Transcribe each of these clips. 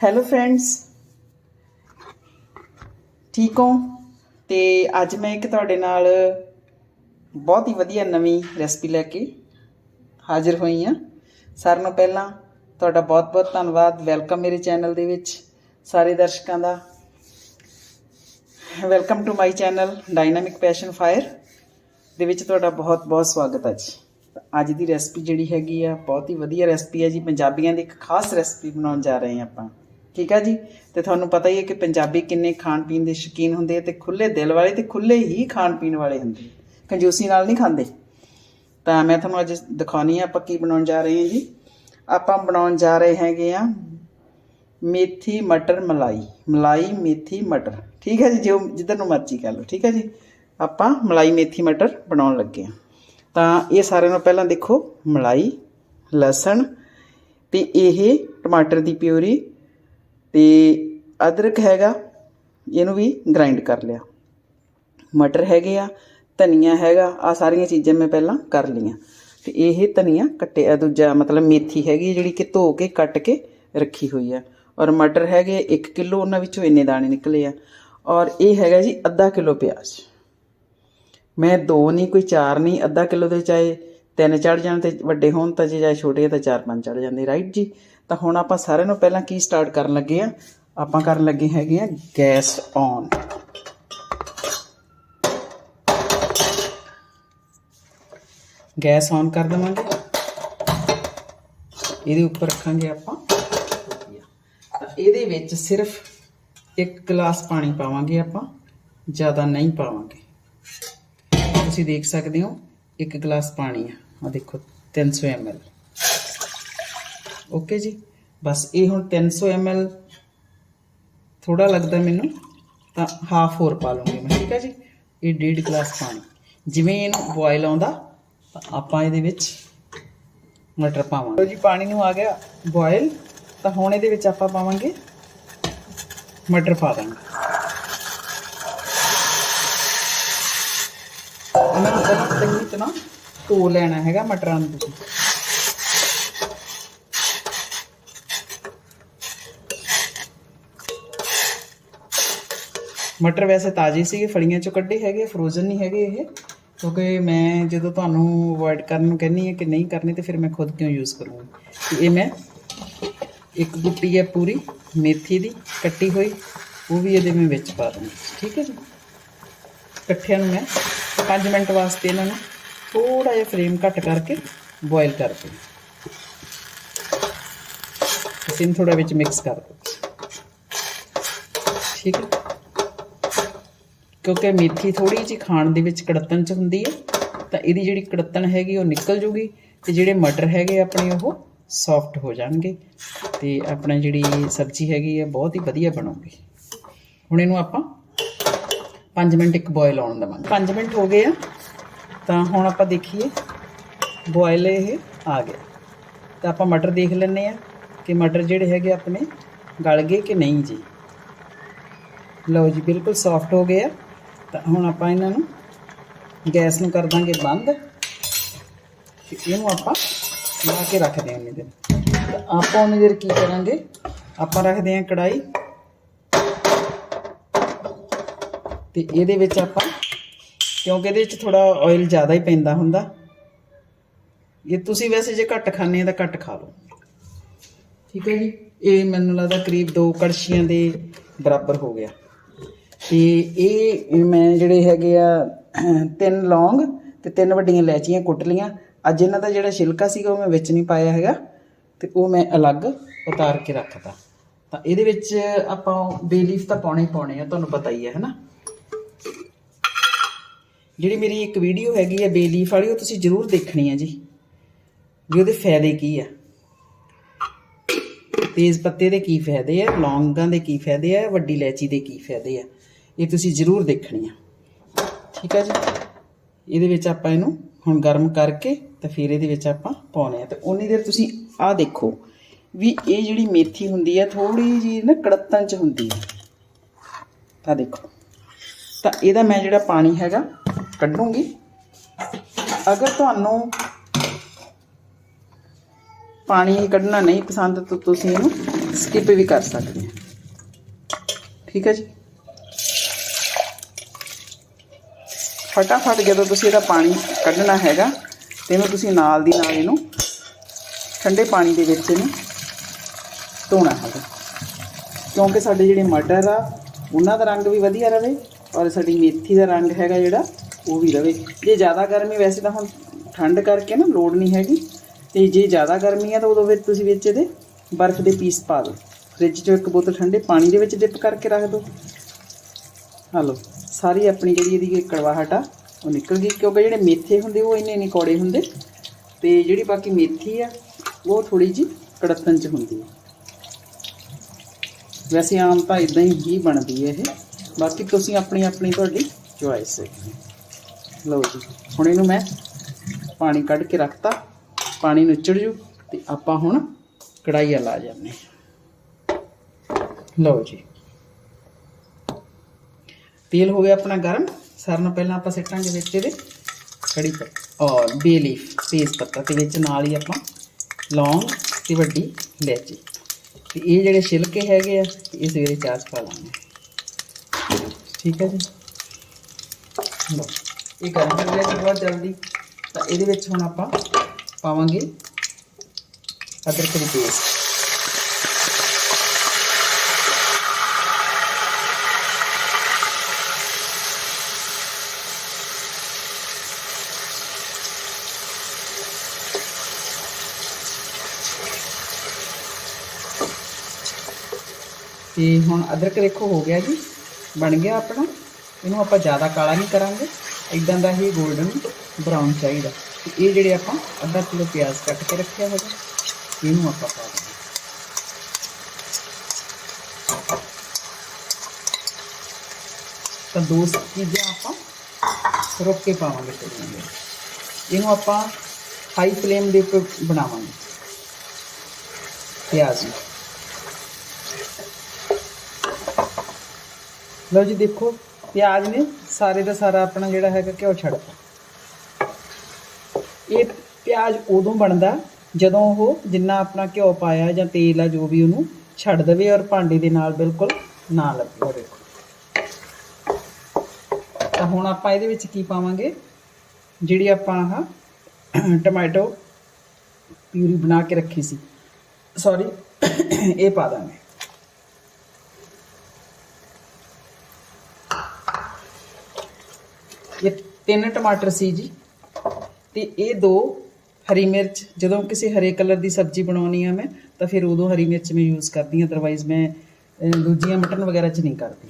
Hello friends ਠੀਕ ਹੋ? ਤੇ ਅੱਜ ਮੈਂ ਇੱਕ ਤੁਹਾਡੇ ਨਾਲ ਬਹੁਤ ਹੀ ਵਧੀਆ ਨਵੀਂ ਰੈਸਪੀ ਲੈ ਕੇ ਹਾਜ਼ਰ ਹੋਈ ਹਾਂ। ਸਾਰਿਆਂ ਨੂੰ ਪਹਿਲਾਂ ਤੁਹਾਡਾ ਬਹੁਤ-ਬਹੁਤ ਧੰਨਵਾਦ। ਵੈਲਕਮ ਮੇਰੇ ਚੈਨਲ ਦੇ ਵਿੱਚ ਸਾਰੇ ਦਰਸ਼ਕਾਂ ਦਾ। Welcome to my channel dynamic passion fire ਦੇ ਵਿੱਚ ਤੁਹਾਡਾ ਬਹੁਤ-ਬਹੁਤ ਸਵਾਗਤ ਹੈ ਜੀ। ਅੱਜ ਦੀ ਰੈਸਪੀ ਜਿਹੜੀ ਹੈਗੀ ਆ, ਬਹੁਤ ਹੀ ਵਧੀਆ ਰੈਸਪੀ ਹੈ ਜੀ। ਪੰਜਾਬੀਆਂ ਦੀ ਇੱਕ ਖਾਸ ਰੈਸਪੀ ਬਣਾਉਣ ਜਾ ਰਹੇ ਹਾਂ ਆਪਾਂ। ਠੀਕ ਆ ਜੀ? ਤੇ ਤੁਹਾਨੂੰ ਪਤਾ ਹੀ ਹੈ ਕਿ ਪੰਜਾਬੀ ਕਿੰਨੇ ਖਾਣ ਪੀਣ ਦੇ ਸ਼ੌਕੀਨ ਹੁੰਦੇ ਆ ਤੇ ਖੁੱਲੇ ਦਿਲ ਵਾਲੇ ਤੇ ਖੁੱਲੇ ਹੀ ਖਾਣ ਪੀਣ ਵਾਲੇ ਹੁੰਦੇ ਕੰਜੂਸੀ ਨਾਲ ਨਹੀਂ ਖਾਂਦੇ। ਤਾਂ ਮੈਂ ਤੁਹਾਨੂੰ ਅੱਜ ਦਿਖਾਉਣੀ ਆ ਆਪਾਂ ਕੀ ਬਣਾਉਣ ਜਾ ਰਹੇ ਹਾਂ ਜੀ। ਆਪਾਂ ਬਣਾਉਣ ਜਾ ਰਹੇ ਹੈਗੇ ਆ ਮੇਥੀ ਮਟਰ ਮਲਾਈ। ਮਲਾਈ, ਮੇਥੀ, ਮਟਰ। ਠੀਕ ਹੈ ਜੀ? ਜੋ ਜਿੱਧਰ ਨੂੰ ਮਰਜ਼ੀ ਕਰ ਲਓ। ਠੀਕ ਹੈ ਜੀ? ਆਪਾਂ ਮਲਾਈ, ਮੇਥੀ, ਮਟਰ ਬਣਾਉਣ ਲੱਗੇ ਆ। ਤਾਂ ਇਹ ਸਾਰਿਆਂ ਨੂੰ ਪਹਿਲਾਂ ਦੇਖੋ। ਮਲਾਈ, ਲਸਣ ਤੇ ਇਹ ਟਮਾਟਰ ਦੀ ਪਿਊਰੀ ਤੇ ਅਦਰਕ ਹੈਗਾ, ਇਹਨੂੰ ਵੀ ਗ੍ਰਾਈਂਡ ਕਰ ਲਿਆ। ਮਟਰ ਹੈਗੇ ਆ, ਧਨੀਆ ਹੈਗਾ ਆ ਸਾਰੀਆਂ ਚੀਜ਼ਾਂ ਮੈਂ ਪਹਿਲਾਂ ਕਰ ਲਈਆਂ। ਤੇ ਇਹ ਧਨੀਆ ਕੱਟਿਆ ਦੂਜਾ ਮਤਲਬ ਮੇਥੀ ਹੈਗੀ ਜਿਹੜੀ ਕਿ ਧੋ ਕੇ, ਕੱਟ ਕੇ ਰੱਖੀ ਹੋਈ ਆ। ਔਰ ਮਟਰ ਹੈਗੇ 1 ਕਿਲੋ, ਉਹਨਾਂ ਵਿੱਚੋਂ ਇੰਨੇ ਦਾਣੇ ਨਿਕਲੇ ਆ। ਔਰ ਇਹ ਹੈਗਾ ਜੀ ਅੱਧਾ ਕਿਲੋ ਪਿਆਜ਼। ਮੈਂ ਦੋ ਨਹੀਂ, ਕੋਈ ਚਾਰ ਨਹੀਂ, ਅੱਧਾ ਕਿਲੋ ਦੇ ਚਾਹੇ ਤਿੰਨ ਚੜ ਜਾਣ ਤੇ ਵੱਡੇ ਹੋਣ ਤਾਂ ਜੇ ਚਾਹੇ ਛੋਟੇ ਤਾਂ ਚਾਰ ਪੰਜ ਚੜ ਜਾਂਦੇ ਰਾਈਟ ਜੀ? ਤਾਂ ਹੁਣ ਆਪਾਂ ਸਾਰਿਆਂ ਨੂੰ ਪਹਿਲਾਂ ਕੀ ਸਟਾਰਟ ਕਰਨ ਲੱਗੇ ਆ ਆਪਾਂ ਕਰਨ ਲੱਗੇ ਹੈਗੇ ਆ ਗੈਸ ਔਨ ਗੈਸ ਔਨ ਕਰ ਦਵਾਂਗੇ। ਇਹਦੇ ਉੱਪਰ ਰੱਖਾਂਗੇ ਆਪਾਂ। ਤਾਂ ਇਹਦੇ ਵਿੱਚ ਸਿਰਫ ਇੱਕ ਗਲਾਸ ਪਾਣੀ ਪਾਵਾਂਗੇ ਆਪਾਂ, ਜ਼ਿਆਦਾ ਨਹੀਂ ਪਾਵਾਂਗੇ। ਤੁਸੀਂ ਦੇਖ ਸਕਦੇ ਹੋ, ਇੱਕ ਗਲਾਸ ਪਾਣੀ ਆ। ਆ ਦੇਖੋ 300 ml ਓਕੇ ਜੀ ਬਸ ਇਹ ਹੁਣ 300 ml ਥੋੜਾ ਲੱਗਦਾ ਮੈਨੂੰ ਤਾਂ ਹਾਫ ਹੋਰ ਪਾ ਲਵਾਂਗੇ ਮੈਂ, ਠੀਕ ਹੈ ਜੀ? ਇਹ ਡੇਢ ਗਲਾਸ ਪਾਣੀ। ਜਿਵੇਂ ਇਹਨੂੰ ਬੋਇਲ ਆਉਂਦਾ, ਤਾਂ ਆਪਾਂ ਇਹਦੇ ਵਿੱਚ ਮਟਰ ਪਾਵਾਂਗੇ। ਲਓ ਜੀ, ਪਾਣੀ ਨੂੰ ਆ ਗਿਆ ਬੋਇਲ ਤਾਂ ਹੁਣ ਇਹਦੇ ਵਿੱਚ ਆਪਾਂ ਪਾਵਾਂਗੇ ਮਟਰ ਪਾ ਦਾਂਗੇ। ਉਹਨਾਂ ਨੂੰ ਪਹਿਲਾਂ ਚੰਗੀ ਤਰ੍ਹਾਂ ਧੋ ਲੈਣਾ ਹੈਗਾ ਮਟਰਾਂ ਨੂੰ ਤੁਸੀਂ। ਮਟਰ ਵੈਸੇ ਤਾਜ਼ੇ ਸੀਗੇ ਫੜੀਆਂ ਚੋਂ ਕੱਢੇ ਹੈਗੇ ਫਰੋਜ਼ਨ ਨਹੀਂ ਹੈਗੇ ਇਹ ਕਿਉਂਕਿ ਮੈਂ ਜਦੋਂ ਤੁਹਾਨੂੰ ਅਵੋਇਡ ਕਰਨ ਨੂੰ ਕਹਿੰਨੀ ਹੈ ਕਿ ਨਹੀਂ ਕਰਨੀ ਤੇ ਫਿਰ ਮੈਂ ਖੁਦ ਕਿਉਂ ਯੂਜ਼ ਕਰੂੰਗੀ ਤੇ ਇਹ ਮੈਂ ਇੱਕ ਗੁੱਟੀ ਹੈ ਪੂਰੀ ਮੇਥੀ ਦੀ ਕੱਟੀ ਹੋਈ ਉਹ ਵੀ ਇਹਦੇ ਮੈਂ ਵਿੱਚ ਪਾ ਦੂੰਗੀ ਠੀਕ ਹੈ ਜੀ ਇਕੱਠਿਆਂ ਨੂੰ ਮੈਂ 5 ਮਿੰਟ ਵਾਸਤੇ ਇਹਨਾਂ ਨੂੰ ਥੋੜਾ ਜਿਹਾ ਫਲੇਮ ਘੱਟ ਕਰਕੇ ਬੋਇਲ ਕਰ ਦਿਓ ਅਸੀਂ ਥੋੜਾ ਵਿੱਚ ਮਿਕਸ ਕਰ ਦਿਓ ਠੀਕ ਹੈ ਕਿਉਂਕਿ ਮੇਥੀ ਥੋੜੀ ਜਿਹੀ ਖਾਣ ਦੇ ਵਿੱਚ ਕੜਤਣ ਚ ਹੁੰਦੀ ਹੈ, ਤਾਂ ਇਹਦੀ ਜਿਹੜੀ ਕੜਤਣ ਹੈਗੀ ਉਹ ਨਿਕਲ ਜੂਗੀ ਤੇ ਜਿਹੜੇ ਮਟਰ ਹੈਗੇ ਆਪਣੇ ਉਹ ਸੌਫਟ ਹੋ ਜਾਣਗੇ ਤੇ ਆਪਣਾ ਜਿਹੜੀ ਸਬਜ਼ੀ ਹੈਗੀ ਹੈ ਬਹੁਤ ਹੀ ਵਧੀਆ ਬਣੂਗੀ। ਹੁਣ ਇਹਨੂੰ ਆਪਾਂ 5 ਮਿੰਟ ਇੱਕ ਬੋਇਲ ਆਉਣ ਦੇਵਾਂਗੇ। 5 ਮਿੰਟ ਹੋ ਗਏ ਆ, ਤਾਂ ਹੁਣ ਆਪਾਂ ਦੇਖੀਏ ਬੋਇਲ ਇਹ ਆ ਗਿਆ। ਤਾਂ ਆਪਾਂ ਮਟਰ ਦੇਖ ਲੈਂਦੇ ਆ ਕਿ ਮਟਰ ਜਿਹੜੇ ਹੈਗੇ ਆਪਣੇ ਗਲ ਗਏ ਕਿ ਨਹੀਂ ਜੀ। ਲਓ ਜੀ, ਬਿਲਕੁਲ ਸੌਫਟ ਹੋ ਗਏ ਆ। ਤਾਂ ਹੁਣ ਆਪਾਂ ਇਹਨਾਂ ਨੂੰ ਗੈਸ ਨੂੰ ਕਰ ਦਾਂਗੇ ਬੰਦ। ਤੇ ਇਹਨੂੰ ਆਪਾਂ ਲਾ ਕੇ ਰੱਖਦੇ ਹਾਂ ਉਹਨੇ ਦਿਨ ਤਾਂ ਆਪਾਂ ਉਹਨੇ ਦੇਰ ਕੀ ਕਰਾਂਗੇ? ਆਪਾਂ ਰੱਖਦੇ ਹਾਂ ਕੜਾਈ ਤੇ ਇਹਦੇ ਵਿੱਚ ਆਪਾਂ, ਕਿਉਂਕਿ ਇਹਦੇ ਵਿੱਚ ਥੋੜਾ ਆਇਲ ਜ਼ਿਆਦਾ ਹੀ ਪੈਂਦਾ ਹੁੰਦਾ। ਇਹ ਤੁਸੀਂ ਵੈਸੇ ਜੇ ਘੱਟ ਖਾਣੇ ਆ ਤਾਂ ਘੱਟ ਖਾ ਲਓ। ਠੀਕ ਹੈ ਜੀ? ਇਹ ਮੈਨੂੰ ਲੱਗਦਾ ਕਰੀਬ 2 ਕੜਛੀਆਂ ਦੇ ਬਰਾਬਰ ਹੋ ਗਿਆ। ਤੇ ਇਹ ਮੈਂ ਜਿਹੜੇ ਹੈਗੇ ਆ, ਤਿੰਨ ਲੌਂਗ ਤੇ ਤਿੰਨ ਵੱਡੀਆਂ ਇਲਾਚੀਆਂ ਕੁੱਟ ਲੀਆਂ ਅੱਜ ਇਹਨਾਂ ਦਾ ਜਿਹੜਾ ਛਿਲਕਾ ਸੀਗਾ ਉਹ ਮੈਂ ਵਿੱਚ ਨਹੀਂ ਪਾਇਆ ਹੈਗਾ ਤੇ ਉਹ ਮੈਂ ਅਲੱਗ ਉਤਾਰ ਕੇ ਰੱਖਤਾ। ਤਾਂ ਇਹਦੇ ਵਿੱਚ ਆਪਾਂ ਬੇਲੀਫ ਤਾਂ ਪਾਉਣੇ ਹੀ ਪਾਉਣੇ ਆ, ਤੁਹਾਨੂੰ ਪਤਾ ਹੀ ਹੈ, ਹਨਾ? ਜਿਹੜੀ ਮੇਰੀ ਇੱਕ ਵੀਡੀਓ ਹੈਗੀ ਹੈ ਬੇਲੀਫ ਵਾਲੀ, ਉਹ ਤੁਸੀਂ ਜ਼ਰੂਰ ਦੇਖਣੀ ਹੈ ਜੀ। ਵੀ ਉਹਦੇ ਫਾਇਦੇ ਕੀ ਆ। ਤੇਜ਼ ਪੱਤੇ ਦੇ ਕੀ ਫਾਇਦੇ ਆ, ਲੌਂਗਾਂ ਦੇ ਕੀ ਫਾਇਦੇ ਆ, ਵੱਡੀ ਇਲਾਇਚੀ ਦੇ ਕੀ ਫਾਇਦੇ ਆ। ਇਹ ਤੁਸੀਂ ਜ਼ਰੂਰ ਦੇਖਣੀ ਆ। ਠੀਕ ਆ ਜੀ? ਇਹਦੇ ਵਿੱਚ ਆਪਾਂ ਇਹਨੂੰ ਹੁਣ ਗਰਮ ਕਰਕੇ ਤੇ ਫਿਰ ਇਹਦੇ ਵਿੱਚ ਆਪਾਂ ਪਾਉਣੇ ਆ। ਤੇ ਉਨੀ ਦੇਰ ਤੁਸੀਂ ਆਹ ਦੇਖੋ ਵੀ ਇਹ ਜਿਹੜੀ ਮੇਥੀ ਹੁੰਦੀ ਹੈ ਥੋੜੀ ਜੀ ਨਾ ਕੜਤਨ ਚ ਹੁੰਦੀ ਹੈ ਤਾਂ ਦੇਖੋ। ਤਾਂ ਇਹਦਾ ਮੈਂ ਜਿਹੜਾ ਪਾਣੀ ਹੈਗਾ, ਕੱਢੂੰਗੀ। ਅਗਰ ਤੁਹਾਨੂੰ ਪਾਣੀ ਕੱਢਣਾ ਨਹੀਂ ਪਸੰਦ, ਤਾਂ ਤੁਸੀਂ ਇਹਨੂੰ ਸਕਿਪ ਵੀ ਕਰ ਸਕਦੇ ਹਾਂ ਠੀਕ ਹੈ ਜੀ? ਫਟਾਫਟ ਜਦੋਂ ਤੁਸੀਂ ਇਹਦਾ ਪਾਣੀ ਕੱਢਣਾ ਹੈਗਾ, ਤੇ ਇਹਨੂੰ ਤੁਸੀਂ ਨਾਲ ਦੀ ਨਾਲ ਇਹਨੂੰ ਠੰਡੇ ਪਾਣੀ ਦੇ ਵਿੱਚ ਇਹਨੂੰ ਧੋਣਾ ਹੈਗਾ। ਕਿਉਂਕਿ ਸਾਡੇ ਜਿਹੜੇ ਮਟਰ ਆ, ਉਹਨਾਂ ਦਾ ਰੰਗ ਵੀ ਵਧੀਆ ਰਵੇ ਔਰ ਸਾਡੀ ਮੇਥੀ ਦਾ ਰੰਗ ਹੈਗਾ ਜਿਹੜਾ, ਉਹ ਵੀ ਰਵੇ। ਜੇ ਜ਼ਿਆਦਾ ਗਰਮੀ ਵੈਸੇ ਤਾਂ ਹੁਣ ਠੰਡ ਕਰਕੇ ਨਾ ਲੋੜ ਨਹੀਂ ਹੈਗੀ। ਤੇ ਜੇ ਜ਼ਿਆਦਾ ਗਰਮੀ ਆ ਤਾਂ ਉਦੋਂ ਫਿਰ ਤੁਸੀਂ ਵਿੱਚ ਇਹਦੇ ਬਰਫ਼ ਦੇ ਪੀਸ ਪਾ ਦਿਓ। ਫ੍ਰਿਜ 'ਚੋਂ ਇੱਕ ਬੋਤਲ ਠੰਡੇ ਪਾਣੀ ਦੇ ਵਿੱਚ ਡਿਪ ਕਰਕੇ ਰੱਖ ਦਿਓ। ਹਲੋ ਸਾਰੀ ਆਪਣੀ ਜਿਹੜੀ ਇਹਦੀ ਕੜਵਾਹਟ ਆ, ਉਹ ਨਿਕਲ ਗਈ। ਕਿਉਂਕਿ ਜਿਹੜੇ ਮੇਥੇ ਹੁੰਦੇ, ਉਹ ਇੰਨੇ ਨਹੀਂ ਕੌੜੇ ਹੁੰਦੇ। ਤੇ ਜਿਹੜੀ ਬਾਕੀ ਮੇਥੀ ਆ, ਉਹ ਥੋੜੀ ਜੀ ਕੜਤਨ ਚ ਹੁੰਦੀ ਹੈ ਵੈਸੇ ਆਮ ਤਾਂ ਇਦਾਂ ਹੀ ਬਣਦੀ ਹੈ ਇਹ। ਬਾਕੀ ਤੁਸੀਂ ਆਪਣੀ ਆਪਣੀ ਤੁਹਾਡੀ ਚੁਆਇਸ ਹੈ। ਲਓ ਜੀ, ਹੁਣ ਇਹਨੂੰ ਮੈਂ ਪਾਣੀ ਕੱਢ ਕੇ ਰੱਖਤਾ। ਪਾਣੀ ਨੁੱਚੜ ਜੂ ਤੇ ਆਪਾਂ ਹੁਣ ਕੜਾਈ ਲਾ ਜਾਂਦੇ ਲਓ ਜੀ। ਤੇਲ ਹੋ ਗਿਆ ਆਪਣਾ ਗਰਮ ਸਾਰਿਆਂ ਨਾਲੋਂ ਪਹਿਲਾਂ ਆਪਾਂ ਸਿੱਟਾਂਗੇ ਵਿੱਚ ਇਹਦੇ ਕੜੀ ਪੱਤਾ ਔਰ ਬੇ ਲੀਫ ਤੇਜ਼ ਪੱਤਾ ਤੇ ਵਿੱਚ ਨਾਲ ਹੀ ਆਪਾਂ ਲੌਂਗ ਤੇ ਵੱਡੀ ਇਲਾਇਚੀ ਤੇ ਇਹ ਜਿਹੜੇ ਛਿਲਕੇ ਹੈਗੇ ਆ ਇਹ ਸਵੇਰੇ ਚਾਹ 'ਚ ਪਾ ਲਾਂਗੇ ਠੀਕ ਹੈ ਜੀ ਲਓ ਇਹ ਗਰਮ ਹੋ ਗਿਆ ਜੀ ਬਹੁਤ ਜਲਦੀ ਤਾਂ ਇਹਦੇ ਵਿੱਚ ਹੁਣ ਆਪਾਂ ਪਾਵਾਂਗੇ ਅਦਰਕ ਦੀ ਪੇਸਟ ਤੇ ਹੁਣ ਅਦਰਕ ਦੇਖੋ ਹੋ ਗਿਆ ਜੀ, ਬਣ ਗਿਆ ਆਪਣਾ। ਇਹਨੂੰ ਆਪਾਂ ਜ਼ਿਆਦਾ ਕਾਲਾ ਨਹੀਂ ਕਰਾਂਗੇ। ਇਦਾਂ ਦਾ ਹੀ 골ਡਨ ਬਰਾਊਨ ਚਾਹੀਦਾ। ਤੇ ਇਹ ਜਿਹੜੇ ਆਪਾਂ ਅੱਧਾ ਕਿਲੋ ਪਿਆਜ਼ ਕੱਟ ਕੇ ਰੱਖਿਆ ਹੈਗਾ, ਇਹਨੂੰ ਆਪਾਂ ਪਾ ਦਾਂਗੇ ਤਾਂ ਦੋ ਚੀਜ਼ਾਂ ਆਪਾਂ ਰੁੱਕ ਕੇ ਪਾਵਾਂਗੇ ਕਰੀਏ ਇਹਨੂੰ ਆਪਾਂ ਹਾਈ ਫਲੇਮ ਦੇ ਉੱਪਰ ਬਣਾਵਾਂਗੇ। ਪਿਆਜ਼ ਨੂੰ। ਲਓ ਜੀ ਦੇਖੋ, ਪਿਆਜ਼ ਨੇ ਸਾਰੇ ਦਾ ਸਾਰਾ ਆਪਣਾ ਜਿਹੜਾ ਹੈਗਾ ਘਿਓ ਛੱਡਤਾ। ਇਹ ਪਿਆਜ਼ ਉਦੋਂ ਬਣਦਾ ਜਦੋਂ ਉਹ ਜਿੰਨਾ ਆਪਣਾ ਘਿਓ ਪਾਇਆ ਜਾਂ ਤੇਲ ਆ, ਜੋ ਵੀ ਉਹਨੂੰ ਛੱਡ ਦੇਵੇ ਔਰ ਭਾਂਡੇ ਦੇ ਨਾਲ ਬਿਲਕੁਲ ਨਾ ਲੱਗੇ। ਦੇਖੋ। ਤਾਂ ਹੁਣ ਆਪਾਂ ਇਹਦੇ ਵਿੱਚ ਕੀ ਪਾਵਾਂਗੇ? ਜਿਹੜੀ ਆਪਾਂ ਆਹ ਟਮਾਟੋ ਪਿਊਰੀ ਬਣਾ ਕੇ ਰੱਖੀ ਸੀ। ਸੌਰੀ ਇਹ ਪਾ ਦਾਂਗੇ। ਇਹ ਤਿੰਨ ਟਮਾਟਰ ਸੀ ਜੀ। ਤੇ ਇਹ ਦੋ ਹਰੀ ਮਿਰਚ, ਜਦੋਂ ਕਿਸੇ ਹਰੇ ਕਲਰ ਦੀ ਸਬਜ਼ੀ ਬਣਾਉਣੀ ਆ ਮੈਂ, ਤਾਂ ਫਿਰ ਉਦੋਂ ਹਰੀ ਮਿਰਚ ਮੈਂ ਯੂਜ਼ ਕਰਦੀ ਹਾਂ ਅਦਰਵਾਈਜ਼ ਮੈਂ ਦੂਜੀਆਂ ਮਟਨ ਵਗੈਰਾ 'ਚ ਨਹੀਂ ਕਰਦੀ।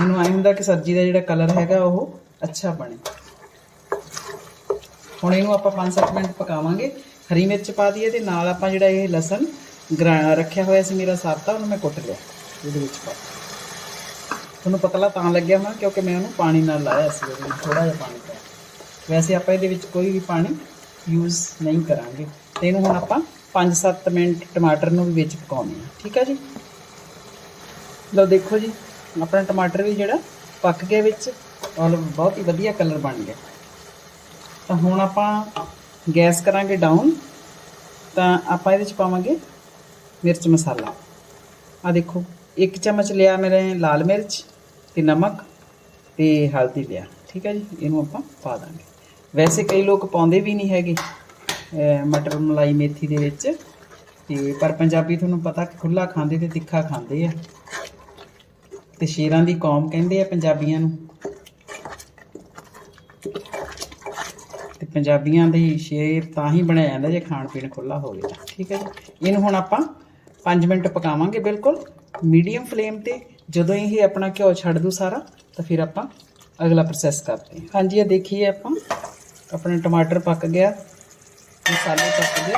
ਮੈਨੂੰ ਆਈ ਹੁੰਦਾ ਕਿ ਸਬਜ਼ੀ ਦਾ ਜਿਹੜਾ ਕਲਰ ਹੈਗਾ, ਉਹ ਅੱਛਾ ਬਣੇ। ਹੁਣ ਇਹਨੂੰ ਆਪਾਂ 5-7 ਮਿੰਟ ਪਕਾਵਾਂਗੇ। ਹਰੀ ਮਿਰਚ ਪਾ ਦਈਏ ਤੇ ਨਾਲ ਆਪਾਂ ਜਿਹੜਾ ਇਹ ਲਸਣ ਗਰਾ, ਰੱਖਿਆ ਹੋਇਆ ਸੀ ਮੇਰਾ ਸਾਬਤਾ, ਉਹਨੂੰ ਮੈਂ ਕੁੱਟ ਲਿਆ। ਇਹਦੇ ਵਿੱਚ ਪਾ ਤੁਹਾਨੂੰ ਪਤਲਾ ਤਾਂ ਲੱਗਿਆ ਹੋਣਾ ਕਿਉਂਕਿ ਮੈਂ ਉਹਨੂੰ ਪਾਣੀ ਨਾਲ ਲਾਇਆ ਸੀ ਉਹਦੇ ਵਿੱਚ ਥੋੜਾ ਜਿਹਾ ਪਾਣੀ ਪਾਇਆ। ਵੈਸੇ ਆਪਾਂ ਇਹਦੇ ਵਿੱਚ ਕੋਈ ਵੀ ਪਾਣੀ ਯੂਜ਼ ਨਹੀਂ ਕਰਾਂਗੇ। ਤੇ ਇਹਨੂੰ ਹੁਣ ਆਪਾਂ 5-7 ਮਿੰਟ ਟਮਾਟਰ ਨੂੰ ਵੀ ਵਿੱਚ ਪਕਾਉਣੇ ਆ। ਠੀਕ ਆ ਜੀ? ਲਓ ਦੇਖੋ ਜੀ, ਆਪਣਾ ਟਮਾਟਰ ਵੀ ਜਿਹੜਾ ਪੱਕ ਗਿਆ ਵਿੱਚ, ਔਰ ਬਹੁਤ ਹੀ ਵਧੀਆ ਕਲਰ ਬਣ ਗਿਆ। ਤਾਂ ਹੁਣ ਆਪਾਂ ਗੈਸ ਕਰਾਂਗੇ ਡਾਊਨ ਤਾਂ ਆਪਾਂ ਇਹਦੇ ਚ ਪਾਵਾਂਗੇ ਮਿਰਚ ਮਸਾਲਾ। ਆ ਦੇਖੋ। ਇੱਕ ਚਮਚ ਲਿਆ ਮੇਰੇ ਲਾਲ ਮਿਰਚ ਤੇ ਨਮਕ ਤੇ ਹਲਦੀ ਲਿਆ ਠੀਕ ਹੈ ਜੀ, ਇਹਨੂੰ ਆਪਾਂ ਪਾ ਦਾਂਗੇ। ਵੈਸੇ ਕਈ ਲੋਕ ਪਾਉਂਦੇ ਵੀ ਨਹੀਂ ਹੈਗੇ ਮਟਰ, ਮਲਾਈ, ਮੇਥੀ ਦੇ ਵਿੱਚ। ਤੇ ਪਰ ਪੰਜਾਬੀ ਤੁਹਾਨੂੰ ਪਤਾ ਕਿ ਖੁੱਲਾ ਖਾਂਦੇ ਤੇ ਤਿੱਖਾ ਖਾਂਦੇ ਆ। ਤੇ ਸ਼ੇਰਾਂ ਦੀ ਕੌਮ ਕਹਿੰਦੇ ਆ ਪੰਜਾਬੀਆਂ ਨੂੰ। ਤੇ ਪੰਜਾਬੀਆਂ ਦੇ ਸ਼ੇਰ ਤਾਂ ਹੀ ਬਣਾਇਆ ਜਾਂਦਾ ਜੇ ਖਾਣ ਪੀਣ ਖੁੱਲਾ ਹੋਵੇ ਠੀਕ ਹੈ ਜੀ, ਇਹਨੂੰ ਹੁਣ ਆਪਾਂ 5 ਮਿੰਟ ਪਕਾਵਾਂਗੇ ਬਿਲਕੁਲ। ਮੀਡੀਅਮ ਫਲੇਮ ਤੇ ਜਦੋਂ ਇਹ ਆਪਣਾ ਘਿਓ ਛੱਡ ਦੂ ਸਾਰਾ, ਤਾਂ ਫਿਰ ਆਪਾਂ ਅਗਲਾ ਪ੍ਰੋਸੈਸ ਕਰਦੇ ਹਾਂ। ਹਾਂਜੀ, ਇਹ ਦੇਖੀਏ ਆਪਾਂ। ਆਪਣਾ ਟਮਾਟਰ ਪੱਕ ਗਿਆ, ਮਸਾਲੇ ਪੱਕ ਗਏ।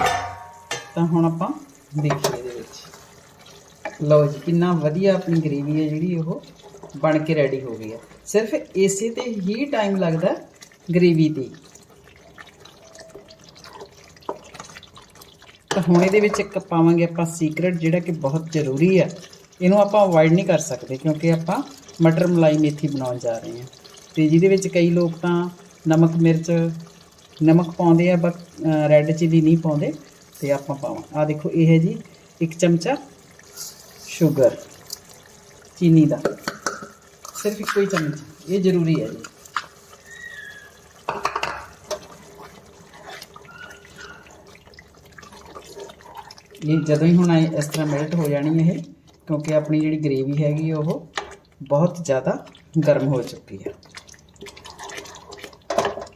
ਤਾਂ ਹੁਣ ਆਪਾਂ ਦੇਖੀਏ ਇਹਦੇ ਵਿੱਚ। ਲਓ ਜੀ, ਕਿੰਨਾ ਵਧੀਆ ਆਪਣੀ ਗ੍ਰੇਵੀ ਹੈ ਜਿਹੜੀ ਉਹ ਬਣ ਕੇ ਰੈਡੀ ਹੋ ਗਈ ਹੈ। ਸਿਰਫ ਇਸੇ ਤੇ ਹੀ ਟਾਈਮ ਲੱਗਦਾ ਗ੍ਰੇਵੀ ਤੇ। ਤਾਂ ਹੁਣ ਇਹਦੇ ਵਿੱਚ ਇੱਕ ਪਾਵਾਂਗੇ ਆਪਾਂ ਸੀਕ੍ਰੇਟ ਜਿਹੜਾ ਕਿ ਬਹੁਤ ਜ਼ਰੂਰੀ ਹੈ। ਇਹਨੂੰ ਆਪਾਂ ਅਵੋਇਡ ਨਹੀਂ ਕਰ ਸਕਦੇ ਕਿਉਂਕਿ ਆਪਾਂ ਮਟਰ ਮਲਾਈ ਮੇਥੀ ਬਣਾਉਣ ਜਾ ਰਹੇ ਹਾਂ। ਤੇ ਜਿਹਦੇ ਵਿੱਚ ਕਈ ਲੋਕ ਤਾਂ ਨਮਕ, ਮਿਰਚ, ਨਮਕ ਪਾਉਂਦੇ ਆ ਬਟ ਰੈੱਡ ਚਿਲੀ ਨਹੀਂ ਪਾਉਂਦੇ। ਤੇ ਆਪਾਂ ਪਾਵਾਂ। ਆ ਦੇਖੋ, ਇਹ ਹੈ ਜੀ ਇੱਕ ਚਮਚਾ ਸ਼ੂਗਰ ਚੀਨੀ ਦਾ। ਸਿਰਫ ਇੱਕੋ ਹੀ ਚਮਚ। ਇਹ ਜ਼ਰੂਰੀ ਹੈ ਜੀ। ਇਹ ਜਦੋਂ ਹੀ ਹੁਣ ਇਸ ਤਰ੍ਹਾਂ ਮੈਲਟ ਹੋ ਜਾਣੀ ਇਹ। ਕਿਉਂਕਿ ਆਪਣੀ ਜਿਹੜੀ ਗ੍ਰੇਵੀ ਹੈਗੀ ਉਹ ਬਹੁਤ ਜ਼ਿਆਦਾ ਗਰਮ ਹੋ ਚੁੱਕੀ ਹੈ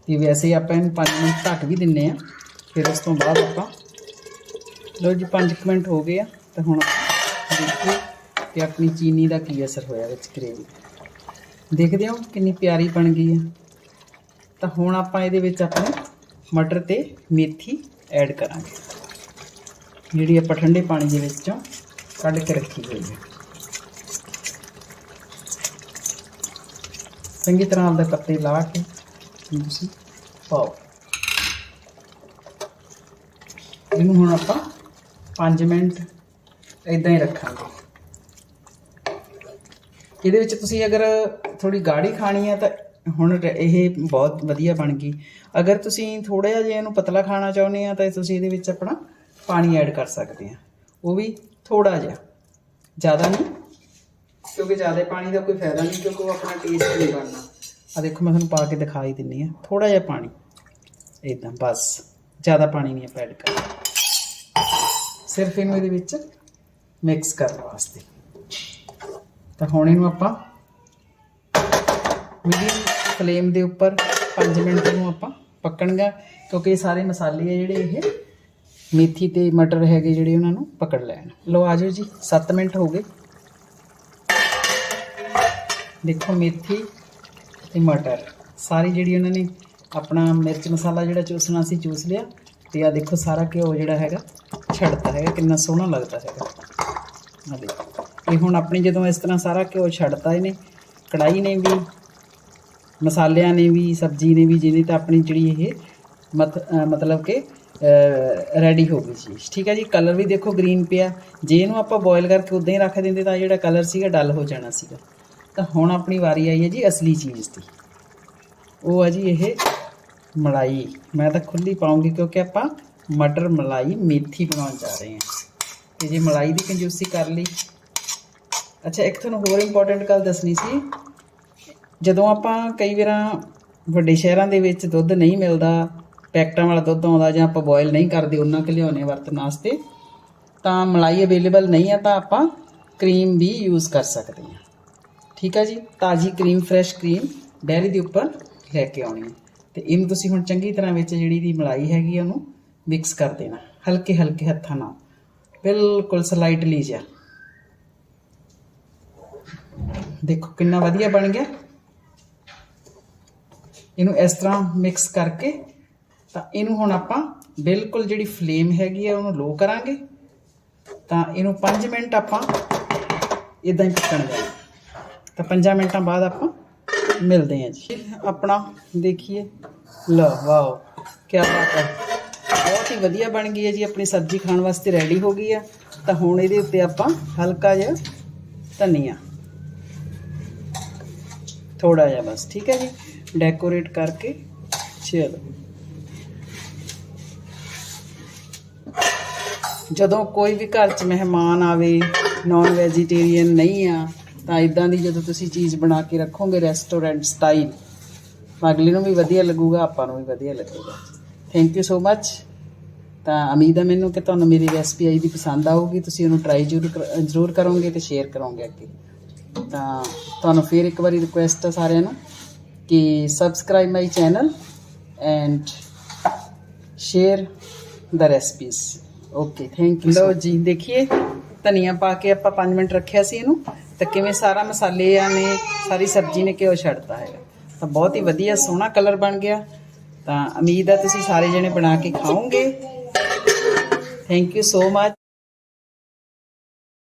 ਤੇ ਵੈਸੇ ਹੀ ਆਪਾਂ ਇਹਨੂੰ 5 ਮਿੰਟ ਢੱਕ ਵੀ ਦਿੰਨੇ ਆ। ਫਿਰ ਉਸ ਤੋਂ ਬਾਅਦ ਆਪਾਂ ਲੋ ਜੀ 5 ਮਿੰਟ ਹੋ ਗਏ ਆ ਤਾਂ ਹੁਣ ਦੇਖੀਏ ਕਿ ਆਪਣੀ ਚੀਨੀ ਦਾ ਕੀ ਅਸਰ ਹੋਇਆ ਵਿੱਚ ਗ੍ਰੇਵੀ ਦੇਖਦੇ ਹੋ ਕਿੰਨੀ ਪਿਆਰੀ ਬਣ ਗਈ ਹੈ ਤਾਂ ਹੁਣ ਆਪਾਂ ਇਹਦੇ ਵਿੱਚ ਆਪਣੇ ਮਟਰ ਤੇ ਮੇਥੀ ਐਡ ਕਰਾਂਗੇ। ਜਿਹੜੀ ਆਪਾਂ ਠੰਡੇ ਪਾਣੀ ਦੇ ਵਿੱਚੋਂ ਕੱਢ ਕੇ ਰੱਖੀ ਹੋਈ ਹੈ। ਚੰਗੀ ਤਰ੍ਹਾਂ ਆਪਦਾ ਪੱਤੇ ਲਾ ਕੇ ਤੁਸੀਂ ਪਾਓ। ਇਹਨੂੰ ਹੁਣ ਆਪਾਂ 5 ਮਿੰਟ ਇਦਾਂ ਹੀ ਰੱਖਾਂਗੇ। ਇਹਦੇ ਵਿੱਚ ਤੁਸੀਂ ਅਗਰ ਥੋੜੀ ਗਾੜੀ ਖਾਣੀ ਹੈ ਤਾਂ ਹੁਣ ਇਹ ਬਹੁਤ ਵਧੀਆ ਬਣ ਗਈ। ਅਗਰ ਤੁਸੀਂ ਥੋੜਾ ਜਿਹਾ ਇਹਨੂੰ ਪਤਲਾ ਖਾਣਾ ਚਾਹੁੰਦੇ ਆ ਤਾਂ ਤੁਸੀਂ ਇਹਦੇ ਵਿੱਚ ਆਪਣਾ ਪਾਣੀ ਐਡ ਕਰ ਸਕਦੇ ਆ। ਉਹ ਵੀ ਥੋੜਾ ਜਿਹਾ। ਜ਼ਿਆਦਾ ਨਹੀਂ। ਕਿਉਂਕਿ ਜ਼ਿਆਦਾ ਪਾਣੀ ਦਾ ਕੋਈ ਫਾਇਦਾ ਨਹੀਂ ਕਿਉਂਕਿ ਉਹ ਆਪਣਾ ਟੇਸਟ ਨਹੀਂ ਬਣਨਾ ਆ ਦੇਖੋ ਮੈਂ ਤੁਹਾਨੂੰ ਪਾ ਕੇ ਦਿਖਾਈ ਦਿੰਨੀ ਆ ਥੋੜਾ ਜਿਹਾ ਪਾਣੀ। ਇਦਾਂ ਬਸ। ਜ਼ਿਆਦਾ ਪਾਣੀ ਨਹੀਂ ਐਡ ਕਰਨਾ। ਸਿਰਫ ਇਹਨੂੰ ਇਹਦੇ ਵਿੱਚ ਮਿਕਸ ਕਰਨ ਵਾਸਤੇ। ਤਾਂ ਹੁਣ ਇਹਨੂੰ ਆਪਾਂ ਮੀਡੀਅਮ ਫਲੇਮ ਦੇ ਉੱਪਰ 5 ਮਿੰਟ ਨੂੰ ਆਪਾਂ ਪੱਕਣਗਾ ਕਿਉਂਕਿ ਇਹ ਸਾਰੇ ਮਸਾਲੇ ਆ ਜਿਹੜੇ ਇਹ ਮੇਥੀ ਤੇ ਮਟਰ ਹੈਗੇ ਜਿਹੜੇ ਉਹਨਾਂ ਨੂੰ ਪਕੜ ਲੈਣ। ਲਓ ਆਜੋ ਜੀ 7 ਮਿੰਟ ਹੋ ਗਏ। ਦੇਖੋ ਮੇਥੀ ਤੇ ਮਟਰ, ਸਾਰੀ ਜਿਹੜੀ ਉਹਨਾਂ ਨੇ ਆਪਣਾ ਮਿਰਚ ਮਸਾਲਾ ਜਿਹੜਾ ਚੂਸਣਾ ਸੀ ਚੂਸ ਲਿਆ ਤੇ ਆ ਦੇਖੋ ਸਾਰਾ ਘਿਓ ਜਿਹੜਾ ਹੈਗਾ ਛੱਡਦਾ ਹੈਗਾ, ਕਿੰਨਾ ਸੋਹਣਾ ਲੱਗਦਾ ਹੈਗਾ। ਆ ਦੇਖੋ, ਇਹ ਹੁਣ ਆਪਣੀ ਜਦੋਂ ਇਸ ਤਰ੍ਹਾਂ ਸਾਰਾ ਘਿਓ ਛੱਡਤਾ ਇਹਨੇ ਕੜਾਈ ਨੇ ਵੀ, ਮਸਾਲਿਆਂ ਨੇ ਵੀ, ਸਬਜ਼ੀ ਨੇ ਵੀ, ਜਿਹਨੇ ਤਾਂ ਆਪਣੀ ਜਿਹੜੀ ਇਹ ਮਤ ਮਤਲਬ ਕਿ ਰੈਡੀ ਹੋ ਗਈ ਚੀਜ਼ ਠੀਕ ਹੈ ਜੀ ਕਲਰ ਵੀ ਦੇਖੋ ਗ੍ਰੀਨ ਪਿਆ। ਜੇ ਇਹਨੂੰ ਆਪਾਂ ਬੋਇਲ ਕਰਕੇ ਉਦਾਂ ਹੀ ਰੱਖ ਦਿੰਦੇ ਤਾਂ ਜਿਹੜਾ ਕਲਰ ਸੀਗਾ ਡਲ ਹੋ ਜਾਣਾ ਸੀਗਾ। ਤਾਂ ਹੁਣ ਆਪਣੀ ਵਾਰੀ ਆਈ ਹੈ ਜੀ ਅਸਲੀ ਚੀਜ਼ ਦੀ। ਉਹ ਆ ਜੀ ਇਹ ਮਲਾਈ। ਮੈਂ ਤਾਂ ਖੁੱਲੀ ਪਾਉਂਗੀ ਕਿਉਂਕਿ ਆਪਾਂ ਮਟਰ, ਮਲਾਈ, ਮੇਥੀ ਬਣਾਉਣ ਜਾ ਰਹੇ ਹਾਂ। ਤੇ ਜੇ ਮਲਾਈ ਦੀ ਕੰਜੂਸੀ ਕਰ ਲਈ। ਅੱਛਾ, ਇੱਕ ਤੁਹਾਨੂੰ ਹੋਰ ਇੰਪੋਰਟੈਂਟ ਗੱਲ ਦੱਸਣੀ ਸੀ। ਜਦੋਂ ਆਪਾਂ ਕਈ ਵਾਰਾਂ ਵੱਡੇ ਸ਼ਹਿਰਾਂ ਦੇ ਵਿੱਚ ਦੁੱਧ ਨਹੀਂ ਮਿਲਦਾ ਪੈਕਟਾਂ ਵਾਲਾ ਦੁੱਧ ਆਉਂਦਾ ਜਾਂ ਆਪਾਂ ਬੋਇਲ ਨਹੀਂ ਕਰਦੇ, ਉਹਨਾਂ ਕਿ ਲਿਆਉਣੇ ਵਰਤਣ ਵਾਸਤੇ, ਤਾਂ ਮਲਾਈ ਅਵੇਲੇਬਲ ਨਹੀਂ ਆ ਤਾਂ ਆਪਾਂ ਕਰੀਮ ਵੀ ਯੂਜ਼ ਕਰ ਸਕਦੇ ਹਾਂ ਠੀਕ ਹੈ ਜੀ? ਤਾਜ਼ੀ ਕਰੀਮ ਫਰੈਸ਼ ਕਰੀਮ ਡੈਰੀ ਦੇ ਉੱਪਰ ਲੈ ਕੇ ਆਉਣੀ ਹੈ ਤੇ ਇਹਨੂੰ ਤੁਸੀਂ ਹੁਣ ਚੰਗੀ ਤਰ੍ਹਾਂ ਵਿੱਚ ਜਿਹੜੀ ਦੀ ਮਲਾਈ ਹੈਗੀ ਆ ਉਹਨੂੰ ਮਿਕਸ ਕਰ ਦੇਣਾ, ਹਲਕੇ ਹਲਕੇ ਹੱਥਾਂ ਨਾਲ। ਬਿਲਕੁਲ ਸਲਾਈਟਲੀ ਜਿਹਾ। ਦੇਖੋ ਕਿੰਨਾ ਵਧੀਆ ਬਣ ਗਿਆ। ਇਹਨੂੰ ਇਸ ਤਰ੍ਹਾਂ ਮਿਕਸ ਕਰਕੇ ਤਾਂ ਇਹਨੂੰ ਹੁਣ ਆਪਾਂ ਬਿਲਕੁਲ ਜਿਹੜੀ ਫਲੇਮ ਹੈਗੀ ਆ ਉਹਨੂੰ ਲੋ ਕਰਾਂਗੇ। ਤਾਂ ਇਹਨੂੰ 5 ਮਿੰਟ ਆਪਾਂ ਇਦਾਂ ਹੀ ਪੱਕਣ ਦੇਣਾ ਤਾਂ 5 ਮਿੰਟਾਂ ਬਾਅਦ ਆਪਾਂ ਮਿਲਦੇ ਹਾਂ ਜੀ। ਆਪਣਾ ਦੇਖੀਏ। ਲਓ, ਵਾਓ ਕੀ ਬਾਤ ਹੈ। ਬਹੁਤ ਹੀ ਵਧੀਆ ਬਣ ਗਈ ਹੈ ਜੀ, ਆਪਣੀ ਸਬਜ਼ੀ ਖਾਣ ਵਾਸਤੇ ਰੈਡੀ ਹੋ ਗਈ ਆ। ਤਾਂ ਹੁਣ ਇਹਦੇ ਉੱਤੇ ਆਪਾਂ ਹਲਕਾ ਜਿਹਾ ਧਨੀਆ। ਥੋੜਾ ਜਿਹਾ ਬਸ, ਠੀਕ ਹੈ ਜੀ? ਡੈਕੋਰੇਟ ਕਰਕੇ, ਚਲੋ। ਜਦੋਂ ਕੋਈ ਵੀ ਘਰ 'ਚ ਮਹਿਮਾਨ ਆਵੇ ਨਾਨ ਵੈਜੀਟੇਰੀਅਨ ਨਹੀਂ ਆ, ਤਾਂ ਇਦਾਂ ਦੀ ਜਦੋਂ ਤੁਸੀਂ ਚੀਜ਼ ਬਣਾ ਕੇ ਰੱਖੋਗੇ ਰੈਸਟੋਰੈਂਟ ਸਟਾਈਲ ਅਗਲੇ ਨੂੰ ਵੀ ਵਧੀਆ ਲੱਗੂਗਾ, ਆਪਾਂ ਨੂੰ ਵੀ ਵਧੀਆ ਲੱਗੂਗਾ। ਥੈਂਕ ਯੂ ਸੋ ਮੱਚ ਤਾਂ ਉਮੀਦ ਹੈ ਮੈਨੂੰ ਕਿ ਤੁਹਾਨੂੰ ਮੇਰੀ ਰੈਸਪੀ ਆਈ ਦੀ ਪਸੰਦ ਆਊਗੀ, ਤੁਸੀਂ ਉਹਨੂੰ ਟਰਾਈ ਜ਼ਰੂਰ ਕਰ- ਜ਼ਰੂਰ ਕਰੋਗੇ ਤੇ ਸ਼ੇਅਰ ਕਰੋਗੇ ਅੱਗੇ। ਤਾਂ ਤੁਹਾਨੂੰ ਫਿਰ ਇੱਕ ਵਾਰੀ ਰਿਕੁਐਸਟ ਹੈ ਸਾਰਿਆਂ ਨੂੰ ਕਿ subscribe my channel and share the recipes okay thank you ਲਓ ਜੀ ਦੇਖੀਏ ਧਨੀਆ ਪਾ ਕੇ ਆਪਾਂ 5 ਮਿੰਟ ਰੱਖਿਆ ਸੀ ਇਹਨੂੰ ਤਾਂ ਕਿਵੇਂ ਸਾਰਾ ਮਸਾਲਿਆਂ ਨੇ ਸਾਰੀ ਸਬਜ਼ੀ ਨੇ ਘਿਓ ਛੱਡਤਾ ਹੈਗਾ। ਤਾਂ ਬਹੁਤ ਹੀ ਵਧੀਆ ਸੋਹਣਾ ਕਲਰ ਬਣ ਗਿਆ। ਤਾਂ ਉਮੀਦ ਹੈ ਤੁਸੀਂ ਸਾਰੇ ਜਣੇ ਬਣਾ ਕੇ ਖਾਓਗੇ। Thank you so much